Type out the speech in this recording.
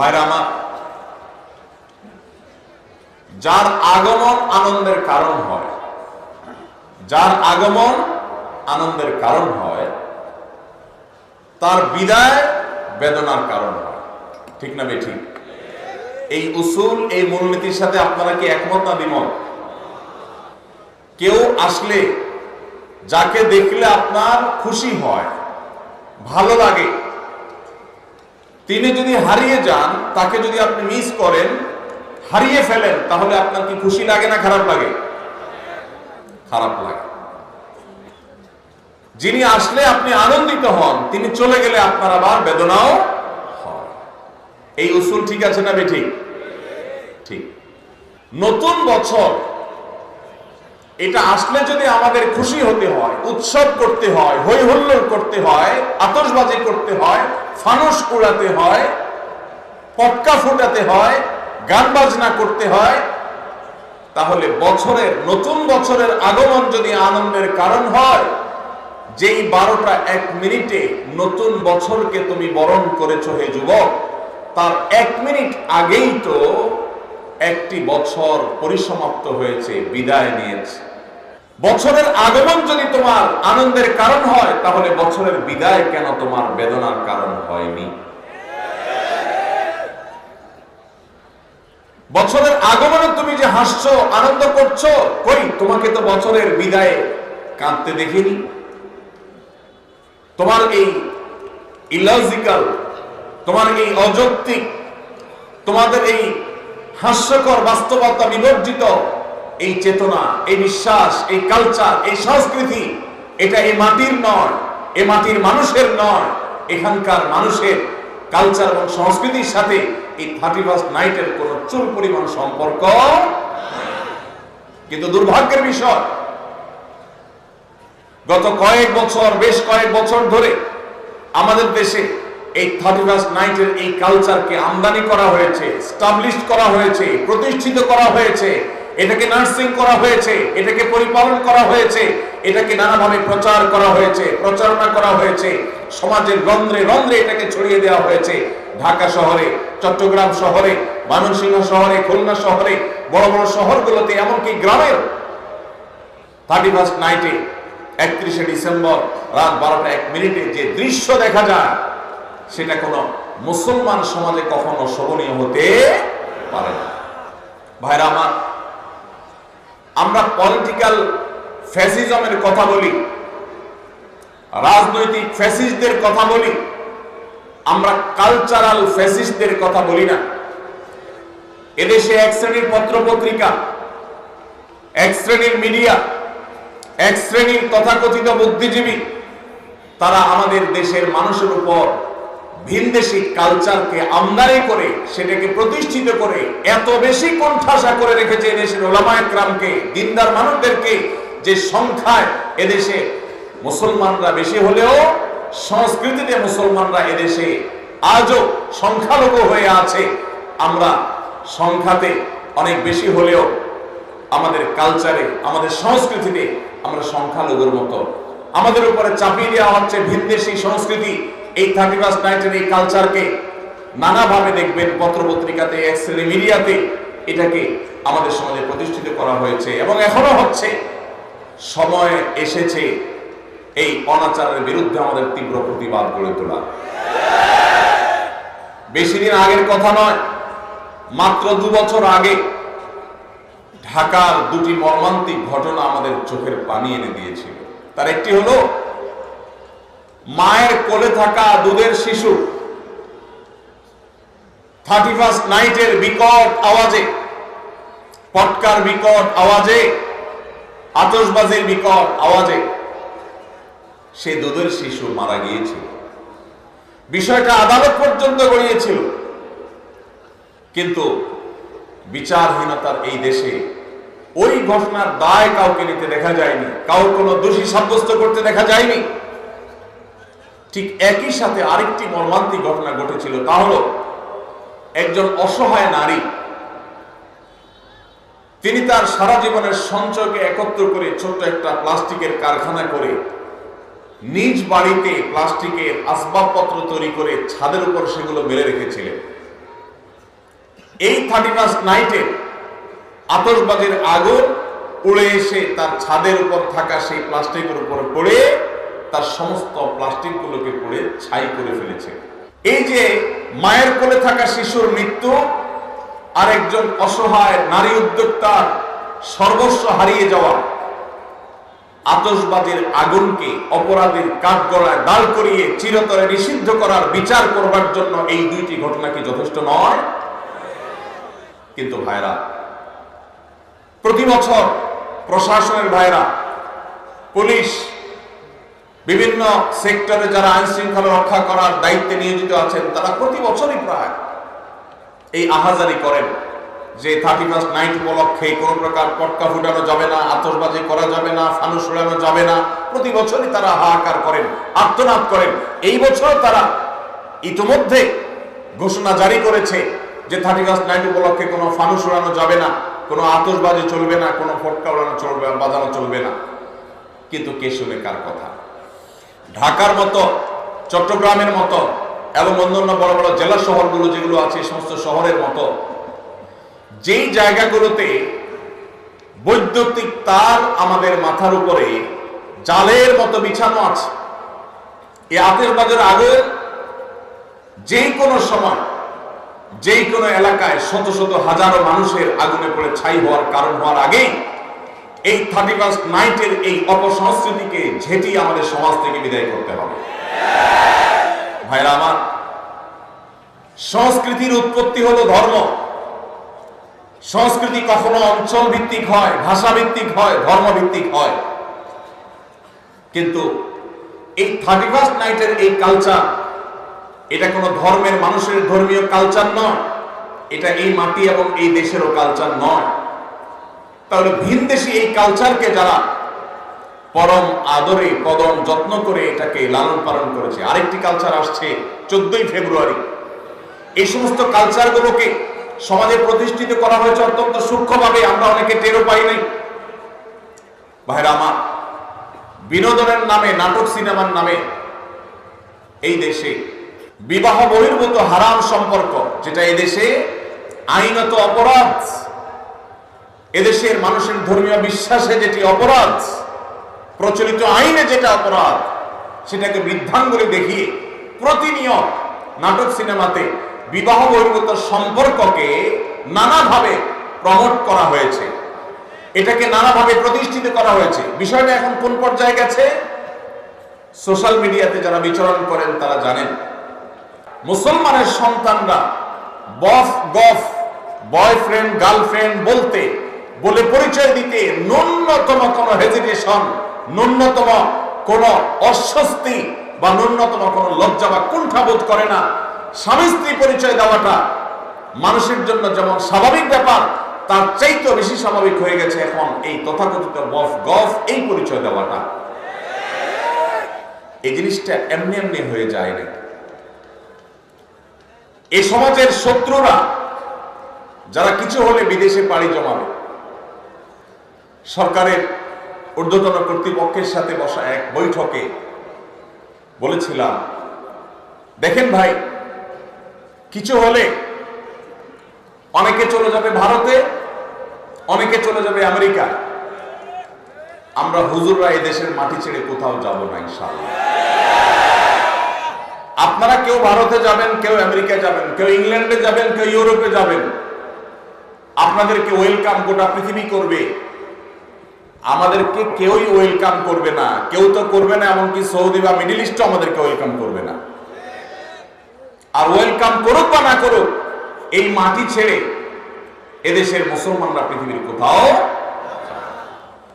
ভাইরা যার আগমন আনন্দের কারণ হয়, যার আগমন আনন্দের কারণ হয়, তার বিদায় বেদনার কারণ হয়। ঠিক না ঠিক এই উসুল, এই মূলনীতির সাথে আপনারা কি একমত না দ্বিমত? কেউ আসলে যাকে দেখলে আপনার খুশি হয়, ভালো লাগে তিনি যদি হারিয়ে যান, তাকে যদি আপনি মিস করেন, হারিয়ে ফেলেন, তাহলে আপনার কি খুশি লাগে না খারাপ লাগে? খারাপ লাগে। যিনি আসলে আপনি আনন্দিত হন, তিনি চলে গেলে আপনার আবার বেদনাও এই উসুল ঠিক আছে না বেঠিক? ঠিক। নতুন বছর, এটা আসলে যদি আমাদের খুশি হতে হয়, উৎসব করতে হয় হই হুল্লোড় করতে হয় আতসবাজি করতে হয় ফানুস উড়াতে হয়, পটকা ফোটাতে হয়, গান বাজনা করতে হয়, তাহলে বছরের, নতুন বছরের আগমন যদি আনন্দের কারণ হয়, যেই বারোটা এক মিনিটে নতুন বছরকে তুমি বরণ করেছ হে যুবক, তার এক মিনিট আগেই তো একটি বছর পরিসমাপ্ত হয়েছে, বিদায় নিয়েছে। বছরের আগমন যদি তোমার আনন্দের কারণ হয়, তাহলে বছরের বিদায় কেন তোমার বেদনার কারণ হয়নি? বছরের আগমনে তুমি যে হাসছো, আনন্দ করছ, কই? তোমাকে তো বছরের বিদায়ে কাঁদতে দেখিনি। তোমার এই ইলজিক্যাল তোমার এই অযৌক্তিক, তোমাদের এই হাস্যকর বাস্তবতা বিবর্জিত এই চেতনা, এই বিশ্বাস, এই কালচার এই সংস্কৃতি, এটা এই মাটির নয়, এ মাটির মানুষের নয়। এখানকার মানুষের কালচার এবং সংস্কৃতির সাথে এই থার্টি ফার্স্ট নাইটের কোন চুল পরিমাণ সম্পর্ক কিন্তু দুর্ভাগ্যের বিষয়, গত কয়েক বছর, বেশ কয়েক বছর ধরে আমাদের দেশে এই থার্টি ফার্স্ট নাইটের এই কালচারকে আমদানি করা হয়েছে স্টাবলিশ করা হয়েছে, প্রতিষ্ঠিত করা হয়েছে। এটাকে নার্সিং করা হয়েছে, এটাকে পরিপালন করা হয়েছে, এটাকে নানাভাবে প্রচার করা হয়েছে, প্রচারণা করা হয়েছে, সমাজের রন্ধ্রে রন্ধ্রে এটাকে ছড়িয়ে দেওয়া হয়েছে। ঢাকা শহরে, চট্টগ্রাম শহরে ময়মনসিংহ শহরে, খুলনা শহরে, বড় বড় শহরগুলোতে, এমনকি গ্রামের থার্টি ফার্স্ট নাইটে একত্রিশে ডিসেম্বর রাত বারোটা এক মিনিটে যে দৃশ্য দেখা যায়, সেটা কোনো মুসলমান সমাজে কখনো শোভনীয় হতে পারে না। ভাইরা আমার আমরা পলিটিক্যাল ফ্যাসিজমের কথা বলি, রাজনৈতিক ফ্যাসিস্টদের কথা বলি, আমরা কালচারাল ফ্যাসিস্টদের কথা বলি না। এদেশে এক শ্রেণির পত্র পত্রিকা এক শ্রেণির মিডিয়া, এক শ্রেণির তথাকথিত বুদ্ধিজীবী, তারা আমাদের দেশের মানুষের উপর ভিনদেশি কালচারকে আমদানি করে সেটাকে প্রতিষ্ঠিত করে এত বেশি কণ্ঠাসা করে রেখেছে এদেশের ওলামায় ক্রামকে দিনদার মানুষদেরকে, যে সংখ্যায় এদেশে মুসলমানরা বেশি হলেও সংস্কৃতিতে মুসলমানরা এদেশে আজও সংখ্যালঘু হয়ে আছে। আমরা সংখ্যাতে অনেক বেশি হলেও আমাদের কালচারে, আমাদের সংস্কৃতিতে আমরা সংখ্যালঘুর মতো। আমাদের উপরে চাপিয়ে দেওয়া হচ্ছে ভিনদেশি সংস্কৃতি। এই থার্টি ফার্স্ট নাইটের এই কালচারকে নানাভাবে দেখবেন পত্রপত্রিকাতে এক্সরে মিডিয়াতে এটাকে আমাদের সমাজে প্রতিষ্ঠিত করা হয়েছে এবং এখনও হচ্ছে। সময় এসেছে এই অনাচারের বিরুদ্ধে আমাদের তীব্র প্রতিবাদ গড়ে তোলা। বেশি দিন আগের কথা নয়, মাত্র দু বছর আগে ঢাকার দুটি মর্মান্তিক ঘটনা আমাদের চোখের পানি এনে দিয়েছিল। তার একটি হলো মায়ের কোলে থাকা দুধের শিশু। থার্টি ফার্স্ট নাইটের বিকট আওয়াজে, পটকার বিকট আওয়াজে আতসবাজির বিকট আওয়াজে সে দুধের শিশু মারা গিয়েছিল। বিষয়টা আদালত পর্যন্ত গড়িয়েছিল। কিন্তু বিচারহীনতার এই দেশে ওই ঘটনার দায় কাউকে নিতে দেখা যায়নি। কাউ কোনো দোষী সাব্যস্ত করতে দেখা যায়নি। ঠিক একই সাথে আরেকটি মর্মান্তিক ঘটনা ঘটেছিল, তা হলো একজন অসহায় নারী। তিনি তার সারা জীবনের সঞ্চয়কে একত্র করে ছোট্ট একটা প্লাস্টিকের কারখানা করে নিজ বাড়িতে প্লাস্টিকের আসবাবপত্র তৈরি করে ছাদের উপর সেগুলো মেলে রেখেছিলেন। এই থার্টি ফার্স্ট নাইটে আতসবাজির আগুন উড়ে এসে তার ছাদের উপর থাকা সেই প্লাস্টিকের উপর পড়ে তার সমস্ত প্লাস্টিকগুলোকে পড়ে ছাই করে ফেলেছে। এই যে মায়ের কোলে থাকা শিশুর মৃত্যু, আরেকজন অসহায় নারী উদ্যোক্তার সর্বস্ব হারিয়ে যাওয়া আতসবাজির আগুনকে অপরাধীর কাঠগড়ায় দাঁড় করিয়ে চিরতরে নিষিদ্ধ করার বিচার করবার জন্য এই দুইটি ঘটনা কি যথেষ্ট নয়? কিন্তু ভাইরা, প্রতি বছর প্রশাসনের ভাইরা, পুলিশ বিভিন্ন সেক্টরে যারা আইন শৃঙ্খলা রক্ষা করার দায়িত্বে নিয়োজিত আছেন, তারা প্রতি বছরই প্রায় এই আহাজারি করেন যে থার্টি ফার্স্ট নাইট উপলক্ষে কোনো প্রকার পটকা ফুটানো যাবে না আতসবাজি করা যাবে না, ফানুস উড়ানো যাবে না। প্রতি বছরই তারা হাহাকার করেন আত্মনাদ করেন। এই বছর তারা ইতোমধ্যে ঘোষণা জারি করেছে যে থার্টি ফার্স্ট নাইট উপলক্ষে কোনো ফানুস উড়ানো যাবে না, কোনো আতসবাজি চলবে না, কোনো ফটকা উড়ানো চলবে বাজানো চলবে না। কিন্তু কে শুনে কার কথা? ঢাকার মতো, চট্টগ্রামের মতো, এবং অন্যান্য বড় বড় জেলা শহরগুলো যেগুলো আছে সমস্ত শহরের মতো, যেই জায়গাগুলোতে বৈদ্যুতিক তার আমাদের মাথার উপরে জালের মতো বিছানো আছে, এই বাজার আগে যেই কোনো সময়, যেই কোনো এলাকায় শত শত হাজারো মানুষের আগুনে পড়ে ছাই হওয়ার কারণ হওয়ার আগেই এই থার্টি ফার্স্ট নাইটের এই অপসংস্কৃতিকে ঝেঁটি আমাদের সমাজ থেকে বিদায় করতে হবে। ভাইরা আমার, সংস্কৃতির উৎপত্তি হলো ধর্ম। সংস্কৃতি কখনো অঞ্চল ভিত্তিক হয় ভাষা ভিত্তিক হয় ধর্ম ভিত্তিক হয়। কিন্তু এই থার্টি ফার্স্ট নাইটের এই কালচার এটা কোনো ধর্মের মানুষের ধর্মীয় কালচার নয়। এটা এই মাটি এবং এই দেশেরও কালচার নয়। তাহলে ভিনদেশি এই কালচারকে যারা পরম আদরে কদম যত্ন করে এটাকে লালন পালন করেছে। আরেকটি কালচার আসছে চোদ্দই ফেব্রুয়ারি। এই সমস্ত কালচারগুলোকে সমাজে প্রতিষ্ঠিত করা হয়েছে অত্যন্ত সূক্ষ্মভাবে। আমরা অনেকে টেরও পাই নাই। ভাইরা আমার, বিনোদনের নামে, নাটক সিনেমার নামে এই দেশে বিবাহ বহির্ভূত হারাম সম্পর্ক, যেটা এই দেশে আইনত অপরাধ। এদেশের মানুষের ধর্মীয় বিশ্বাসে যেটি অপরাধ, প্রচলিত আইনে যেটা অপরাধ, সেটাকে বৃদ্ধাঙ্গুলি দেখিয়ে প্রতিনিয়ত নাটক সিনেমাতে বিবাহ বহির্ভূত সম্পর্ককে নানাভাবে প্রমোট করা হয়েছে। এটাকে নানাভাবে প্রতিষ্ঠিত করা হয়েছে। বিষয়টা এখন কোন পর্যায়ে গেছে? সোশ্যাল মিডিয়াতে যারা বিচরণ করেন, তারা জানেন। মুসলমানের সন্তানরা বফ, গফ, বয়ফ্রেন্ড, গার্লফ্রেন্ড বলতে বলে পরিচয় দিতে ন্যূনতম কোনো হেজিটেশন ন্যূনতম কোন অস্বস্তি বা ন্যূনতম কোন লজ্জা বা কুণ্ঠাবোধ করে না। স্বামী স্ত্রী পরিচয় দেওয়াটা মানুষের জন্য যেমন স্বাভাবিক ব্যাপার, তার চাইতে বেশি স্বাভাবিক হয়ে গেছে এখন এই তথাকথিত বফ গফ এই পরিচয় দেওয়াটা। এই জিনিসটা এমনি এমনি হয়ে যায় না। এই সমাজের শত্রুরা, যারা কিছু হলে বিদেশে পাড়ি জমাবে সরকারের ঊর্ধ্বতন কর্তৃপক্ষের সাথে বসা এক বৈঠকে বলেছিলাম, দেখেন ভাই, কিছু হলে অনেকে চলে যাবে ভারতে, অনেকে চলে যাবে আমেরিকা আমরা হুজুররা দেশের মাটি ছেড়ে কোথাও যাব না ইনশাআল্লাহ। আপনারা কেউ ভারতে যাবেন, কেউ আমেরিকায় যাবেন, কেউ ইংল্যান্ডে যাবেন, কেউ ইউরোপে যাবেন। আপনাদেরকে ওয়েলকাম গোটা পৃথিবী করবে। আমাদেরকে কেউই ওয়েলকাম করবে না। কেউ তো করবে না, এমনকি সৌদি বা মিডিল ইস্টও আমাদেরকে ওয়েলকাম করবে না। আর ওয়েলকাম করুক বা না করুক, এই মাটি ছেড়ে এদেশের মুসলমানরা পৃথিবীর কোথাও